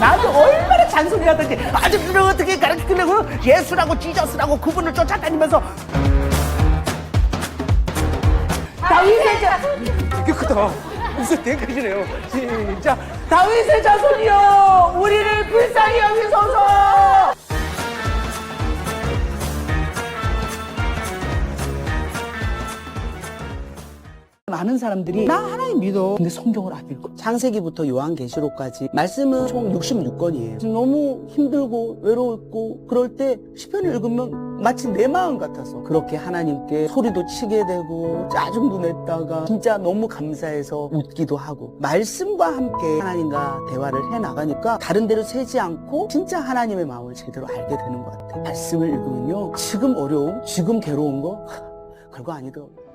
나한테 얼마나 잔소리 하던지 아저씨를 어떻게 가르치려고 예수라고 지저스라고 그분을 쫓아다니면서. 다윗의 자 이게 크다. 무슨 대가지네요. 진짜 다윗의 자손이여 우리를 불쌍히 여기소서 많은 사람들이 나 하나님 믿어 근데 성경을 안 읽어 창세기부터 요한계시록까지 말씀은 총 66권이에요. 너무 힘들고 외로웠고 그럴 때 시편을 읽으면 마치 내 마음 같아서 그렇게 하나님께 소리도 치게 되고 짜증도 냈다가 진짜 너무 감사해서 웃기도 하고 말씀과 함께 하나님과 대화를 해 나가니까 다른 데로 새지 않고 진짜 하나님의 마음을 제대로 알게 되는 것 같아요. 말씀을 읽으면요. 지금 어려움, 지금 괴로운 거 별거 아니더라고요.